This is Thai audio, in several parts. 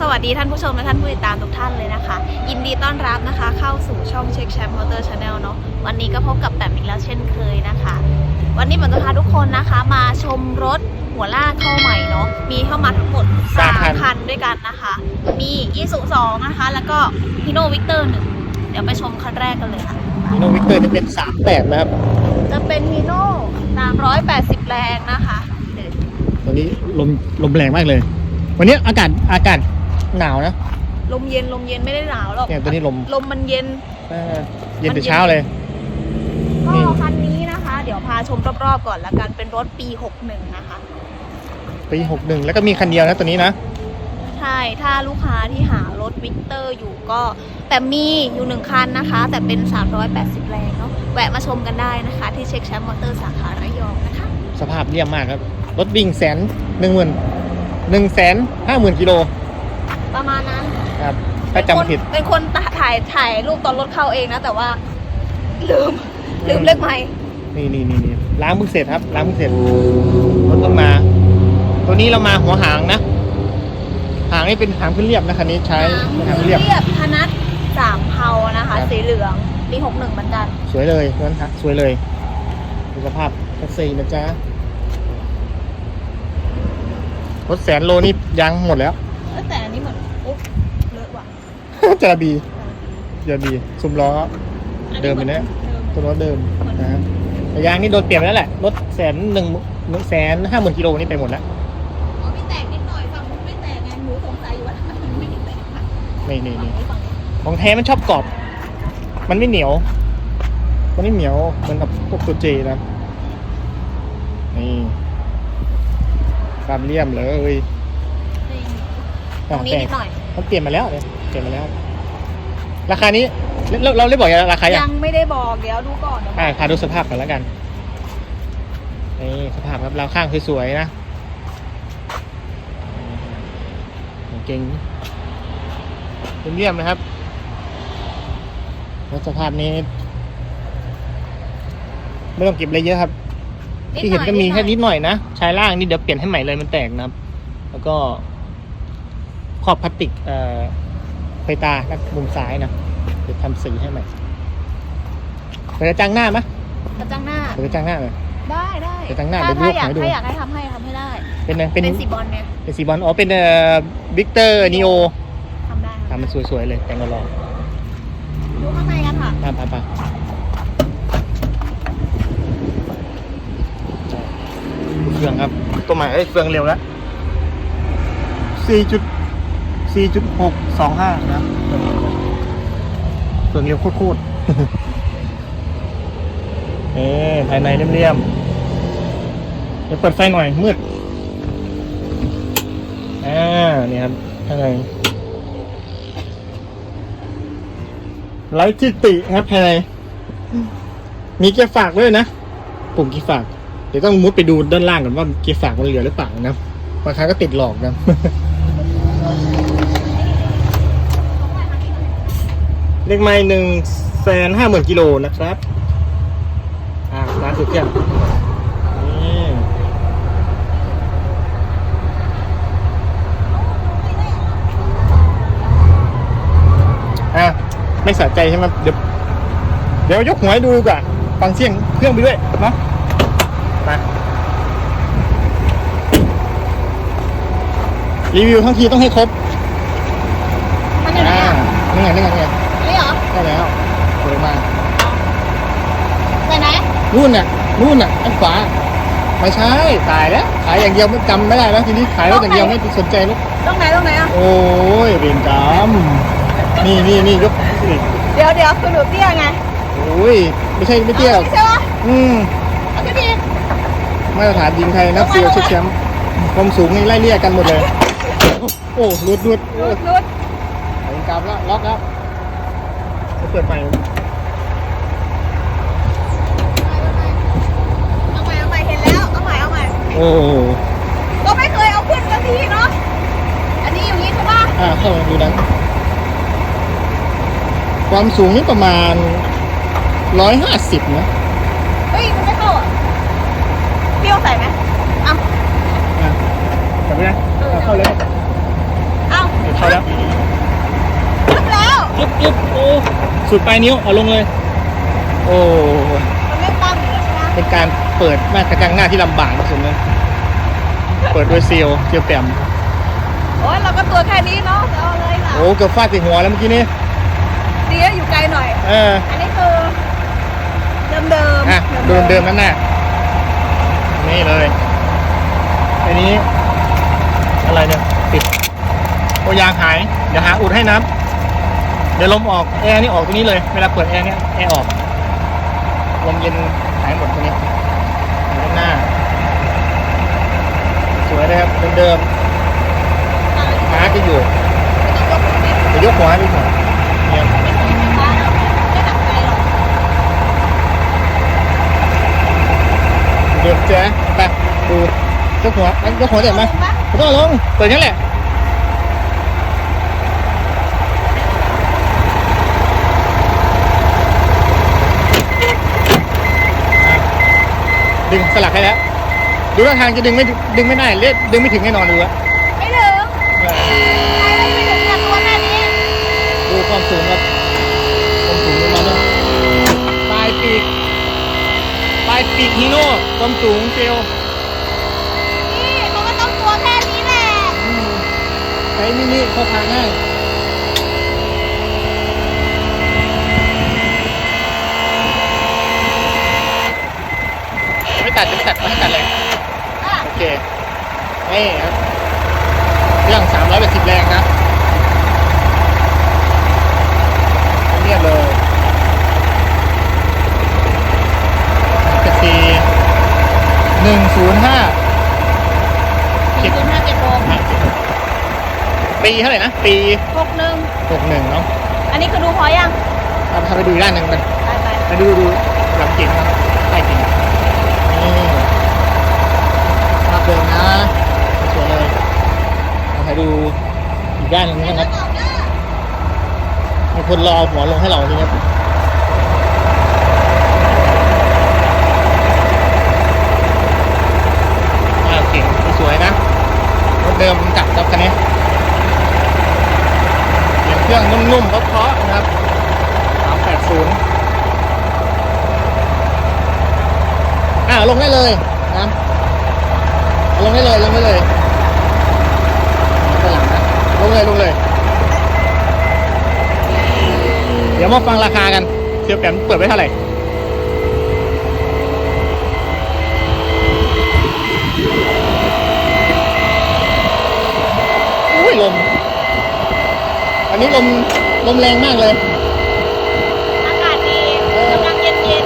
สวัสดีท่านผู้ชมและท่านผู้ติดตามทุกท่านเลยนะคะ ยินดีต้อนรับนะคะเข้าสู่ช่องเช็คแชมป์มอเตอร์ชาแนลเนาะวันนี้ก็พบกับแปมอีกแล้วเช่นเคยนะคะ วันนี้ผมจะพาทุกคนนะคะมาชมรถหัวลากเข้าใหม่เนาะมีเข้ามาทั้งหมดสามคัน3คันด้วยกันนะคะ มีอีสุสองนะคะ แล้วก็พิโนวิกเตอร์หนึ่งเดี๋ยวไปชมคันแรกกันเลยค่ะมิโนวิกเตอร์จะเป็นสามแปดนะครับจะเป็นฮิโน่380แรงนะคะเดี๋ยวตัวนี้ลมลมแรงมากเลย วันนี้อากาศอากาศ หนาวนะ ลมเย็นลมเย็นไม่ได้หนาวหรอกเนี่ยตัวนี้ลม ลมมันเย็น เออเย็นแต่เช้าเลย ก็นี่ คันนี้นะคะ เดี๋ยวพาชมรอบๆก่อนละกันเป็นรถปี 61 นะคะ ปีหกหนึ่งแล้วก็มีคันเดียวนะตัวนี้นะใช่ ถ้าลูกค้าที่หารถวิกเตอร์อยู่ก็ แต่มีอยู่หนึ่งคันนะคะ แต่เป็น 380 แรงเนาะ แวะมาชมกันได้นะคะ ที่เช็คแชมป์มอเตอร์สาขาระยองนะคะ สภาพเยี่ยมมากครับ รถวิ่งแสนหนึ่งหมื่นหนึ่งแสนห้าหมื่นกิโล ประมาณนั้นครับถ้าจำไม่ผิดเป็นคนถ่ายถ่ายรูปตอนรถเข้าเองนะ แต่ว่า ลืม ลืมเลขไมค์นี่นี่นี่นี่ล้างเพิ่งเสร็จครับ ล้างเพิ่งเสร็จรถต้องมา ตัวนี้เรามาหัวหางนะ หางนี่เป็นหางขึ้นเรียบนะคันนี้ใช้เป็นหางขึ้นเรียบ เรียบพนัทสามเผานะคะ ครับ สีเหลืองปี61เหมือนกัน สวยเลยนั่นฮะสวยเลยดูสภาพแท็กซี่นะจ๊ะรถแสนโลนี่ยังหมดแล้วเอ้ยแต่อั นนี้เหมือนอุ๊บเลอะว่ะจาบีจาบีซุมล้อเดิมอยู่เนี่ยตัวรถเดิมนะฮะแต่ยางนี่โดนเปลี่ยนไปแล้วแหละรถแสนหนึ่งหนึ่งแสนห้าหมื่นกิโลนี่ไปหมดแล้วอ๋อมีแตกนิดหน่อยฝั่งนู้นไม่แตกไงหนูสงสัยอยู่ว่าทำไมมันไม่ได้แตกค่ะนี่นี่นี่ฝั่งนี้ของแท้มันชอบกรอบ มันไม่เหนียว มันไม่เหนียวเหมือนกับพวกตัวเจนะนี่ความเลี่ยมเลย ตรงนี้นิดหน่อย มันเปลี่ยนมาแล้วเนี่ยเปลี่ยนมาแล้ว ราคานี้เราเราได้บอกยังราคายัยังงไม่ได้บอกเดี๋ยวดูก่อนเดี๋ยวอ่าพาดูสภาพก่อนแล้วกันนี่สภาพครับเราข้างสวยๆนะเก่งเรียมๆนะครับแล้วสภาพนี้ ไม่ต้องเก็บอะไรเยอะครับ ที่เห็นก็มีแค่นิดหน่อยนะชายล่างนี่เดี๋ยวเปลี่ยนให้ใหม่เลยมันแตกนะครับ แล้วก็ข อบพลาสติกเอ่อไฟตานะมุมซ้ายนะเดี๋ยวทำสีให้ใหม่เดี๋ยวจะจ้างหน้าไหมกระจังหน้าเดี๋ยวจะจ้างหน้าเลยได้ได้เดี๋ยวตั้งหน้าถ้าเดี๋ยวถ้าอยากยกให้ดูถ้าอยากให้ทำให้ทำให้ได้ เป็นไงเป็เป็นนสีบอลเนี่ยเป็นสีบอลอ๋อเป็นเอ่อวิกเตอร์นีโอทำได้ทำมันสวยๆเลยแต่งรอดูข้างในกันค่ะๆตามไปไปเครื่องครับ ตัวใหม่เอ้ยเครื่องเร็วแล้วสี่ จุดสี่จุดหกสองห้านะเครื่องเร็วโคตรๆเอ๊ภายในเรียมๆเดี๋ยวเปิดไฟหน่อยมืด อ่า นี่ครับข้างในไลท์ทิติครับภายในมีเกียร์ฝากด้วยนะปุ่มเกียร์ฝาก เดี๋ยวต้องมุดไปดูด้านล่างก่อนว่าเกียร์ฝากมันเหลือหรือเปล่านะบางครั้งก็ติดหลอกนะ เลขไม้หนึ่งแสนห้าหมื่นกิโลนะครับ อ่าร้านสุดเครื่องนี่อะไม่สะใจใช่ไหมเดี๋ยวเดี๋ยวยกหัวให้ดูดีกว่าฟังเสียงเครื่องไปด้วยเนาะไปรีวิวทั้งทีต้องให้ครบมันอยู่ไหนอ่าอะนี่ไงนี่ไงนี่ไง นี่เหรอ ได้แล้วสวยมาก ไหนไห นนู่นน่ะนู่นน่ะอันขวาไม่ใช่ขายแล้วขายอย่างเดียวไม่จำไม่ได้แล้วทีนี้ขายรถอย่างเดียวไม่สนใจรถตรงไหนตรงไหนอะ โอ้ยเวรกรรมนี่นี่นี่ยกนี่เดี๋ยวเดี๋ยวคือหนูเตี้ยไงโอ้ยไม่ใช่ไม่เที่ยวอาไม่ใช่ปะอืมเอาขึ้นอีกมาตรฐานยิงไทยนักเซียวเช็คแชมป์ความสูงนี่ไล่เลี่ยกันหมดเลย โอ้รุดรุดรุโอ้ดรุดเวรกรรมแล้วล็อกแล้วจะเปิดใหม่ เอาใหม่เอาใหม่เห็นแล้วเอาใหม่เอาใหม่ โอ้โหก็ไม่เคยเอาขึ้นสักทีเนาะ อันนี้อย่างนี้ใช่ปะอ่าเข้ามาดูนั้นความสูงนี่ประมาณร้อยห้าสิบนะเฮ้ยมันไม่เข้าอะเปรี้ยวใส่ไหมเอาอะจับไปนะเอาเข้าเลย เอาโอเคเข้าแล้วจบแล้วยึบยึบโอ้สุดปลายนิ้วเอาลงเลย โอ้มันไม่ตั้งอยู่แล้วใช่ไหมเป็นการ เปิดหน้ากระจังหน้าที่ลำบากที่สุดเลยเปิดด้วยเซียวเซียวแปมโอ้ยเราก็ตัวแค่นี้เนาะจะเอาเลยค่ะโอ้เกือบฟาดใส่หัวแล้วเมื่อกี้นี้ดีนะอยู่ไกลหน่อย เอออันนี้คือเดิมเดิมอะดูเดิมๆนั่นน่ะนี่เลยอันนี้ อะไรเนี่ยปิดโอยางหายเดี๋ยวหาอุดให้นะเดี๋ยวลมออกแอร์นี่ออกตรงนี้เลยเวลาเปิดแอร์เนี่ยแอร์ออกลมเย็นหายหมดตรงนี้อยู่ข้าง หน้า สวยเลยครับเดิมๆหาจะอยู่จะยกหัวให้ดูหน่อยเนี่ยเดือดแจ๊ะไปดูยกหัวอันยกหัวเด็ดไหมไม่ต้องเอาลงเปิดนั่นแหละอะ ดึงสลักให้แล้ว ดูท่าทางจะดึงไม่ดึงไม่ได้เล่ดึงไม่ถึงแน่นอนดูอะไม่ถึงไม่ถึงกับตัวแค่นี้ดูความสูงครับความสูงประมาณนี้ปลายปีกปลายปีกฮีโน่ความสูงเซลลนี่มันก็ต้องตัวแค่นี้แหละอืมใช้มินิเข้าทางง่าย ไม่ตัดจะไม่ตัดไม่ให้ตัดเลยอะโอเคนี่ครับเครื่องสามร้อยแปดสิบแรงครับเรียบเลยกระสีหนึ่งศูนย์ห้าสี่ศูนย์ห้าเจ็ดหกปีเท่าไหร่นะ ปีหกหนึ่งหกหนึ่งเนาะอันนี้คือดูพอยังเอาพาไปดูอีกด้านหนึ่งกันไปไปมาดูดูหลังเก่งครับใต้เก่งนี่ภาพ เดิมนะสวยเลยเอาดูอีกด้านหนึ่งนะครับมีคนรอหัวลงให้เราทีนี้อ่าเก่งสวยนะรถเดิมจับจับคันนี้เสียงเครื่องนุ่มๆเพราะๆนะครับ380อ่าลงได้เลย ลงได้เลยลงได้เลยด้านหลังนะลงเลยลงเลย เดี๋ยวมาฟังราคากันเทียบกันเปิดไว้เท่าไหร่อุ้ยลม อันนี้ลมลมแรงมากเลย อากาศดีกำลังเย็นเย็น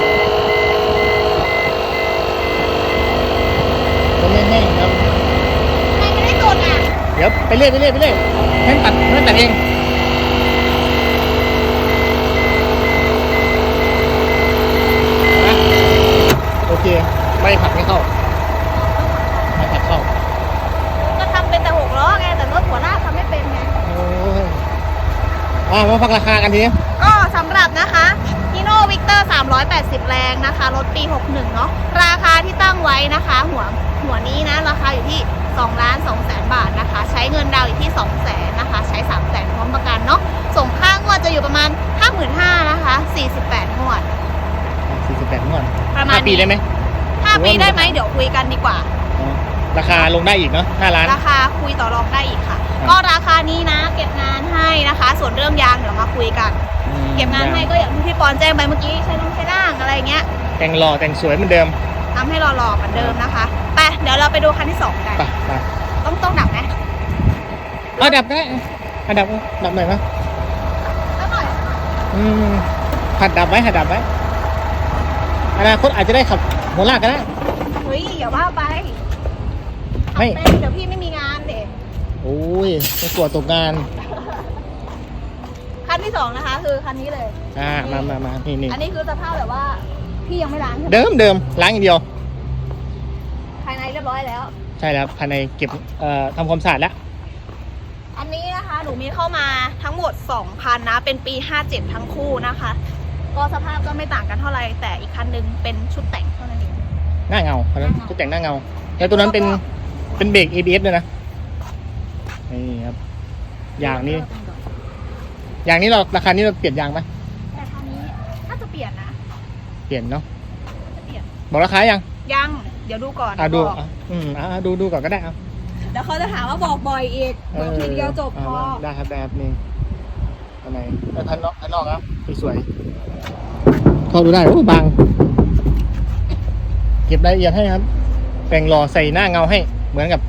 ลมแห้งๆครับ ๆใครไม่ได้กดอะ เดี๋ยวไปเรื่อยไปเรื่อยไปเรื่อยให้ตัดให้ตัดเองนะโอเค ไม่ผัดไม่เข้า ไม่ผัดเข้า ก็ทำเป็นแต่หกล้อไง แต่รถหัวหน้าทำไม่เป็นไง โอ้ยอ่ามาฟังราคากันทีนี้ ก็สำหรับนะคะฮีโน่วิกเตอร์380 แรงนะคะ รถปี 61 เนาะ ราคาที่ตั้งไว้นะคะ หัวหัวนี้นะ ราคาอยู่ที่2ล้าน2แสนบาท นะคะ ใช้เงินดาวน์อยู่ที่2แสนนะคะ ใช้3แสนพร้อมประกันเนาะ ส่งค่างวดจะอยู่ประมาณ 55,000นะคะ 48งวด48งวดประมาณห้าปีได้ไหม5ปีได้ไหมเดี๋ยวคุยกันดีกว่า อ๋อราคาลงได้อีกเนาะ5ล้าน ราคาคุยต่อรองได้อีกค่ะครับก็ราคานี้นะ เก็บงานให้นะคะ ส่วนเรื่องยางเดี๋ยวมาคุยกันอืมเก็บงานให้ก็อย่างที่พี่ปอนแจ้งไปเมื่อกี้ใช้น้องใช้ล่างอะไรเงี้ยแต่งหล่อแต่งสวยเหมือนเดิมทำให้หล่อๆเหมือนเดิมนะคะ ไปเดี๋ยวเราไปดูคันที่สองกัน ไปไปต้องต้องดับไหม เอาดับก็ได้เอาดับดับหน่อยมั้ยแล้วหน่อยอืมหัดดับไว้หัดดับไว้อนาคตอาจจะได้ขับหัวลากก็ได้เฮ้ยอย่าว่าไปไม่ทำเป็นเดี๋ยวพี่ไม่มีงานเด็โอ้ยไม่กลัวตกงาน คันที่สองนะคะ คือคันนี้เลย อ่ามามามานี่นี่อันนี้คือสภาพแบบว่า พี่ยังไม่ล้างใช่ไหมเดิมเดิมล้างอย่างเดียว ภายในเรียบร้อยแล้ว ใช่แล้วภายในเก็บเอ่อทำความสะอาดแล้ว อันนี้นะคะหนูมีเข้ามาทั้งหมด 2,000 นะ เป็นปี 57 ทั้งคู่นะคะ ก็สภาพก็ไม่ต่างกันเท่าไหร่แต่อีกคันหนึงเป็นชุดแต่งเท่านั้นเอง หน้าเงาเพราะฉะนั้นหน้าเงาจะแต่งหน้าเงา แล้วตัวนั้นเป็นเป็นเบรก ABS ด้วยนะ นี่ครับยางนี่ยางนี้เราราคานี้เราเปลี่ยนยางไหมแต่คราวนี้ถ้าจะเปลี่ยนนะ เปลี่ยนเนาะจะเปลี่ยนบอกราคายัง ยัง เดี๋ยวดูก่อนอะดูบอกอะอืมอะดูดูก่อนก็ได้อะ เดี๋ยวเขาจะถามว่าบอกบ่อยอีกบอกทีเดียวจบพอได้ครับได้ครับนี่อันไหนไอ้พันนอกพันนอกครับสวยๆทอดดูได้โอ้บาง เก็บรายละเอียดให้ครับ แต่งหล่อใส่หน้าเงาให้ เหมือนกับ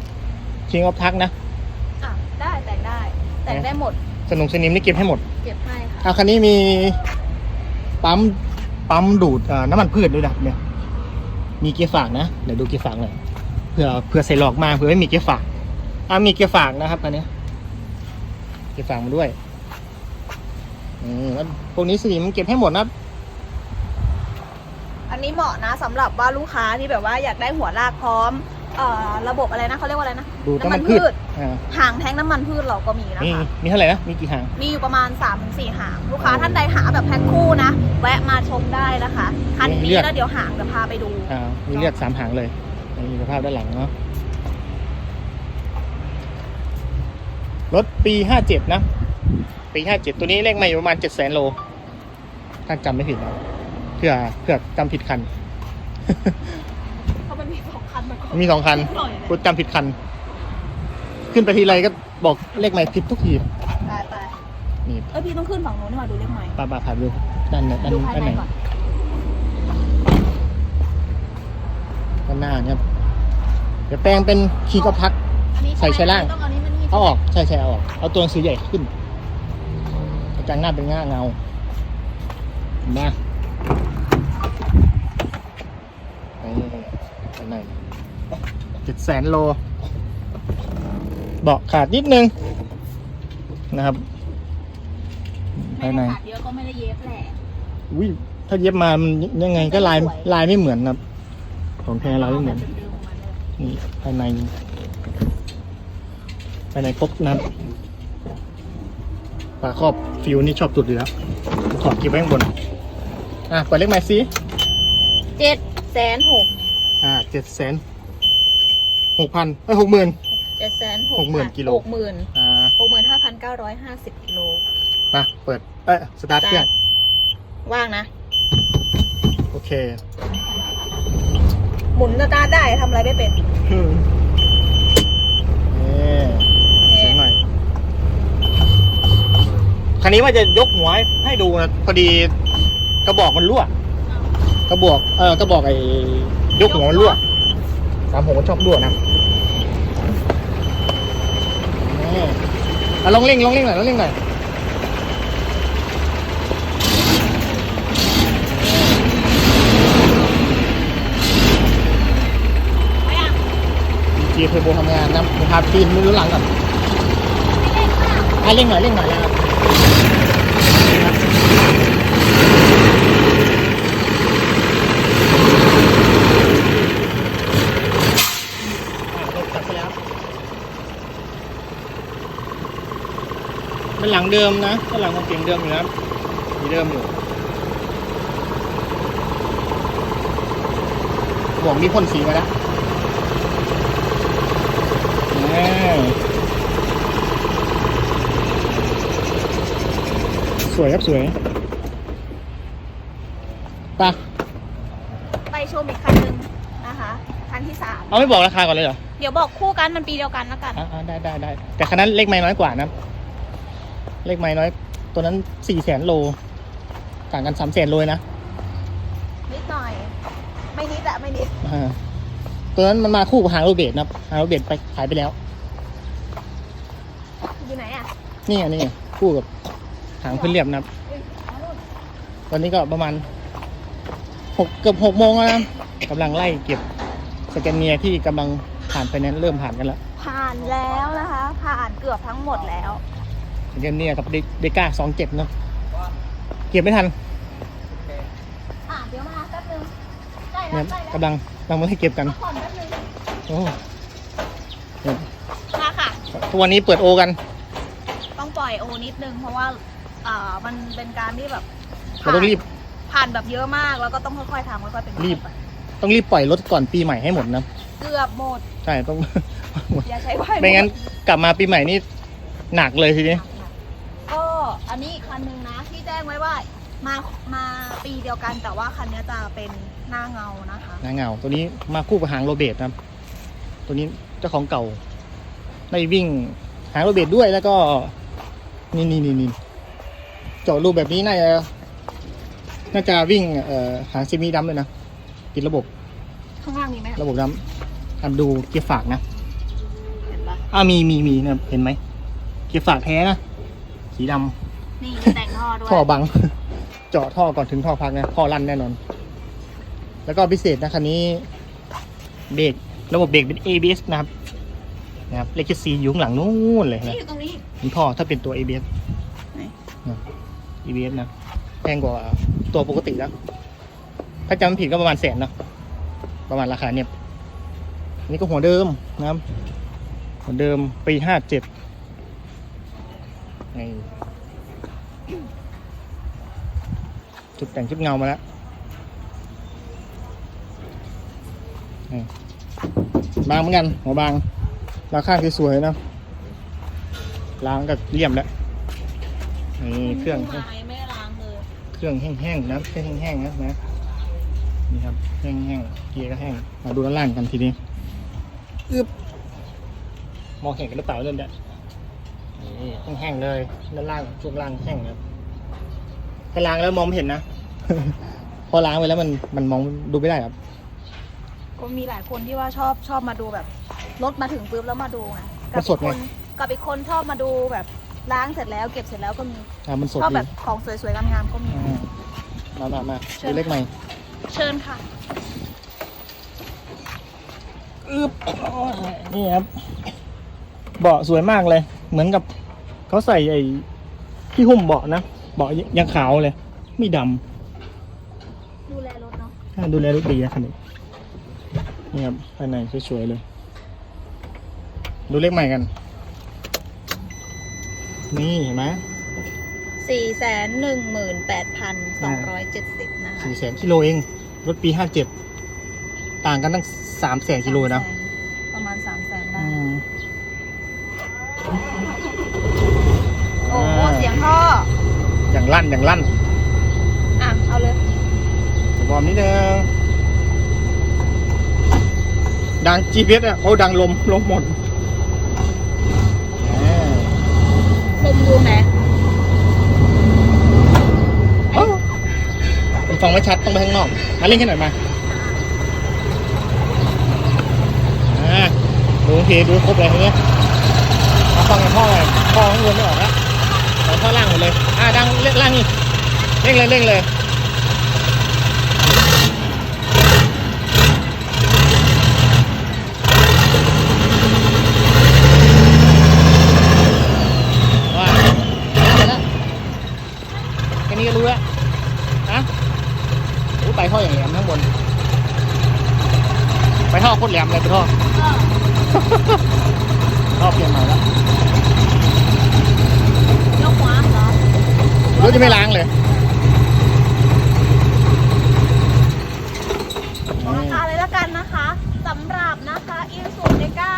King of ทักนะอะได้แต่งได้ แต่งได้หมด สนุกสนิมนี่เก็บให้หมด เก็บให้ค่ะอะคันนี้มีปั๊มปั๊มดูดเอ่อน้ำมันพืชด้วยนะเนี่ย มีเกียร์ฝากนะ เดี๋ยวดูเกียร์ฝากหน่อยเผื่อเผื่อใส่หลอกมาเผื่อไม่มีเกียร์ฝาก อะมีเกียร์ฝากนะครับอันเนี้ยเกียร์ฝากมาด้วย อืมแล้วพวกนี้สนิมเก็บให้หมดนะอันนี้เหมาะนะสำหรับว่าลูกค้าที่แบบว่าอยากได้หัวลากพร้อมเอ่อระบบอะไรนะเขาเรียกว่าอะไรนะดูดน้ำมันน้ำมันพืพืชชอ่า หางแท้งน้ำมันพืชเราก็มีนะมีคะ มีเท่าไหร่นะ มีกี่หาง มีอยู่ประมาณ 3-4 หาง ลูกค้าท่านใดหาแบบแพ็คคู่นะ แวะมาชมได้นะคะ คันมีนี้เลือดแล้วเดี๋ยวหางจะพาไปดู อ่า มีเลือดสามหางเลยมีสภาพด้านหลังเนาะ รถปีห้าเจ็ดนะ ปีห้าเจ็ดตัวนี้เลขไม่อยู่ประมาณเจ็ดแสนโล ถ้าจำไม่ผิดนะเพื่อเพื่อจำผิดคัน เพราะมันมีสองคันมาก่อนมีสองคันหน่อยกูจำผิดคัน ขึ้นไปทีไรก็บอกเลขไม่ผิดทุกทีไปไปนี่เอ้ยพี่ต้องขึ้นฝั่งนู้นมาดูเลขใหม่ปาปาผ่านดูด้านด้านดูภายด้านในไหนก่อนด้านหน้าเนี่ยครับเดี๋ยวแปลงเป็นคีย์ก็พักอันนี้ใส่ชั้นล่าง ต้อง เอานี้มันนี่เอาออกใช่ใช่เอาออกเอาตัวหนังสือใหญ่ขึ้นกระจังหน้าเป็นง่าเงามานี่ข้างในเจ็ดแสนโล เบาะขาดนิดนึงนะครับไม่ภายในได้ขาดเยอะก็ไม่ได้เย็บแหละอุ้ยถ้าเย็บมามันยังไงก็ลายลายไม่เหมือนนะครับ ของแท้ลายไม่เหมือนแบบเดิมๆมาเลยนี่ภายใน ภายในครบนะครับฝาครอบฟิวนี่ชอบตุดอยู่แล้วถอดเก็บไว้ข้างบน อะเปิดเลขหมายซิเจ็ดแสนหกอ่าเจ็ดแสนหกพันเอ้ยหกหมื่น เจ็ดแสนหกหกหมื่นกิโล หกหมื่นอ่าหกหมื่นห้าพันเก้าร้อยห้าสิบกิโลมาเปิด เอ้ยสตาร์ทเครื่อง ว่างนะ โอเค หมุนสตาร์ทได้ทำอะไรไม่เป็นอืมนี่เสียงหน่อย คันนี้ว่าจะยกหัวให้ให้ดูนะพอดีกระบอกมันรั่วกระบอกเออกระบอกไอ้ยกหัวมันรั่วสามผมก็ชอบรั่วนะอะลองเร่งลองเร่งหน่อยลองเร่งหน่อยไม่อะจีเทอร์โบทำงานนะผมพาปีนมือหลังก่อนอะเร่งหน่อยเร่งหน่อยแล้วครับอะเริ่มจับไปแล้ว เป็นหลังเดิมนะเป็นหลังของเก่งเดิมอยู่นะครับมีเดิมอยู่บอกมีพ่นสีมาแล้วอ่าสวยครับสวยไปะไปชมอีกคันหนึ่งนะคะคันที่สามเอาไม่บอกราคาก่อนเลยเหรอ เดี๋ยวบอกคู่กันมันปีเดียวกันแล้วกัน อ่าได้ได้ได้แต่คันนั้นเลขไม่น้อยกว่านะ เลขไม่น้อย ตัวนั้นสี่แสนโล ต่างกันสามแสนโลเลยนะนิดหน่อย ไม่นิดอะไม่นิดอ่าตัวนั้นมันมาคู่กับฮาร์โรเบดนะครับฮาร์โรเบดไปขายไปแล้ว อยู่ไหนอะนี่อันนี้คู่กับหางพื้นเรียบนะครับเอ้ยเอานู่นตอนนี้ก็ประมาณหกเกือบหกโมงแล้วนะกำลังไล่เก็บสแกนเนียที่กำลังผ่านไปนั้นเริ่มผ่านกันแล้ว ผ่านแล้วนะคะ ผ่านเกือบทั้งหมดแล้ว สแกนเนียกับเดก้าสองเจ็ดเนาะเก็บไม่ทันอะเดี๋ยวมาแป๊บนึงใกล้แล้เนี่วยใกล้แล้วกำลังกำลังมาให้เก็บกัน พักผ่อนแป๊บนึงโอ้เนี่ยมาค่ะ ทุกวันนี้เปิดโอกัน ต้องปล่อยโอนิดนึงเพราะว่าอ่ามันเป็นการที่แบบเราต้องรีบ ผ่านแบบเยอะมากแล้วก็ต้องค่อยๆทำค่อยๆเป็นรีบค่อยๆไปต้องรีบปล่อยรถก่อนปีใหม่ให้หมดนะ เกือบหมดใช่ต้อง อย่าใช้ไว้ไม่งั้นกลับมาปีใหม่นี่หนักเลยทีนี้ก็ อันนี้อีกคันหนึ่งนะที่แจ้งไว้ว่ามามาปีเดียวกันแต่ว่าคันนี้จะเป็นหน้าเงานะคะหนาเงา ตัวนี้มาคู่กับหางโรเบตนะครับ ตัวนี้เจ้าของเก่าได้วิ่งหางโรเบตด้วยแล้วก็ นี่นี่นี่นี่เจาะรูปแบบนี้น่าจะน่าจะวิ่งเอ่อหางซิมีดำเลยนะติดระบบ ข้างล่างมีไหมระบบดำทำดูเกียร์ฝากนะเห็นปะอ่ามีมีมีนะครับเห็นไหมเกียร์ฝากแท้นะสีดำ นี่มีแต่งท่อด้วยท่อบัง เจาะท่อก่อนถึงท่อพักนะท่อลั่นแน่นอน แล้วก็พิเศษนะคันนี้เบรกระบบเบรกเป็น ABS นะครับนะครับเลขซีอยู่ข้างหลังนู้นเลยนี่นะอยู่ตรงนี้มีท่อถ้าเป็นตัว ABS ไหน นะ ABS นะแพงกว่าตัวปกติแล้ว ถ้าจำไม่ผิดก็ประมาณแสนเนอะประมาณราคาเนี่ยอันนี่ก็หัวเดิมนะครับ หัวเดิมปีห้าเจ็ดนี่ จุดแต่งชุดเงามาแล้วนี่บางเหมือนกัน หัวบางราคาสวยๆนะล้างก็เลี่ยมแล้วนี่เครื่องไม้ไม่ล้างเลยเครื่องแห้งๆนะเครื่องแห้งๆนะนะนี่ครับแห้งๆเกียร์ก็แห้งมาดูด้านล่างกันทีนี้อึบมองเห็นกันหรือเปล่าเรื่องเนี้ยนี่แห้งๆเลยด้านล่างช่วงล่างแห้งนะครับถ้าล้างแล้วมองไม่เห็นนะ พอล้างไปแล้วมันมันมองดูไม่ได้ครับ ก็มีหลายคนที่ว่าชอบชอบมาดูแบบรถมาถึงปุ๊บแล้วมาดูไงมักันสดไง คนกับอีกคนชอบมาดูแบบล้างเสร็จแล้วเก็บเสร็จแล้วก็มีอ่ามันสดชอบดีแบบของสวยๆงามๆก็มีอ่ามามามาเชิญ ดูเลขใหม่เชิญค่ะ อึบนี่ครับ เบาะสวยมากเลย เหมือนกับเขาใส่ไอ้ที่หุ้มเบาะนะ เบาะยังขาวเลย ไม่ดำ ดูแลรถเนาะ อ่า ดูแลรถดีนะคันนี้นี่ครับภายในสวยๆเลย ดูเลขใหม่กัน นี่เห็นไหมสี่แสนหนึ่งหมื่นแปดพันสองร้อยเจ็ดสิบนะคะสี่แสนกิโลเอง รถปีห้าเจ็ดต่างกันตั้งสามแสนกิโลนะ ประมาณสามแสนได้อืมโอ้โหเสียงท่อ อย่างลั่นอย่างลั่นอะเอาเลย วอร์มนิดนึง ดัง GPS อะโอ้ดังลม ลมหมดแหมลมดูไหนเอ้าผมฟังไม่ชัด ต้องไปข้างนอก มาเล่นแค่หน่อยมาอ่าดูโอเคดูครบเลยทีนี้มาฟังในท่อเลยท่อข้างบนไม่ออกแล้วเอาท่อล่างหมดเลย อ่าดังเล่นล่างนี่เร่งเลยเร่งเลย ว่าเสร็จแล้วแค่นี้ก็รู้แล้วนะโอ้ไปท่ออย่างแหลมข้างบน ไปท่อโคตรแหลมเลยไปท่อ ท่อเปลี่ยนใหม่แล้ว ยกหัวเหรอ รถจะไม่ล้างเลย ราคาเลยละกันนะคะสำหรับนะคะอิลซูเนก้า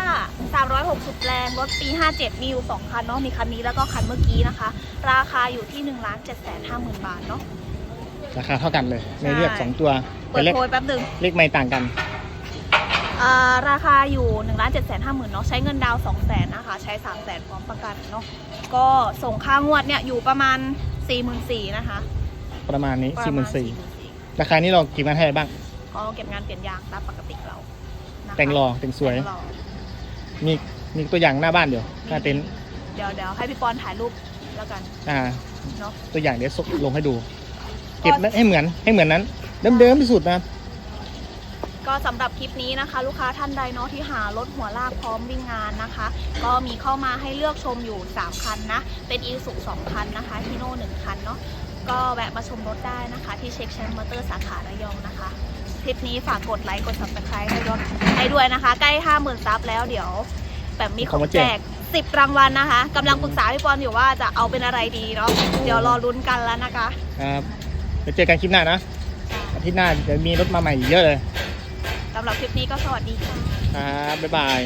360 แรง รถปี 57 มีอยู่ 2 คันเนาะมีคันนี้แล้วก็คันเมื่อกี้นะคะ ราคาอยู่ที่1 7 5 0 0 0 0บาทเนาะราคาเท่ากันเลยไม่เรียกสองตัวเปิแต่ดเลขโพยแป๊บหนึ่งเลขไม่ต่างกันอ่าราคาอยู่1 7 5 0 0 0 0เนาะใช้เงินดาวน์2 0 0 0 0นะคะ ใช้3 0 0 0 0พร้อมประกันเนาะก็ส่งค่างวดเนี่ยอยู่ประมาณ44,000นะคะ ประมาณนี้ประสี่หมามื่ณนสี่44,000ราคานี้เรากี่มันให้บ้างก็เก็บงานเปลี่ยนยางตามปกติเรานะคะแต่งรอแต่งสวยแต่งรอมี มีตัวอย่างหน้าบ้านเดี๋ยวหน้าเต็นท์เดี๋ยวเดี๋ยวให้พี่ปอนถ่ายรูปแล้วกันอ่า เนาะ ตัวอย่างเดี๋ยวส่งลงให้ดู เก็บให้เหมือนให้เหมือนนั้น เดิมๆที่สุดนะครับก็สำหรับคลิปนี้นะคะ ลูกค้าท่านใดเนาะที่หารถหัวลากพร้อมวิ่งงานนะคะ ก็มีเข้ามาให้เลือกชมอยู่ 3 คันนะ เป็นอีสุสองคันนะคะทีโน่หนึ่งคันเนาะก็แวะมาชมรถได้นะคะ ที่เช็คแชมป์มอเตอร์สาขาระยองนะคะ คลิปนี้ฝากกดไลค์กด subscribe ให้ด้วยให้ด้วยนะคะ ใกล้ 50,000ซับแล้วเดี๋ยว แบบมีของแจก10รางวัลนะคะกำลังปรึกษาพี่ปอนอยู่ว่าจะเอาเป็นอะไรดีเนาะเดี๋ยวรอลุ้นกันแล้วนะคะ ครับเดี๋ยวเจอกันคลิปหน้านะอาทิตย์หน้าเดี๋ยวมีรถมาใหม่อีกเยอะเลยสำหรับคลิปนี้ก็สวัสดีค่ะ ครับ บ๊ายบาย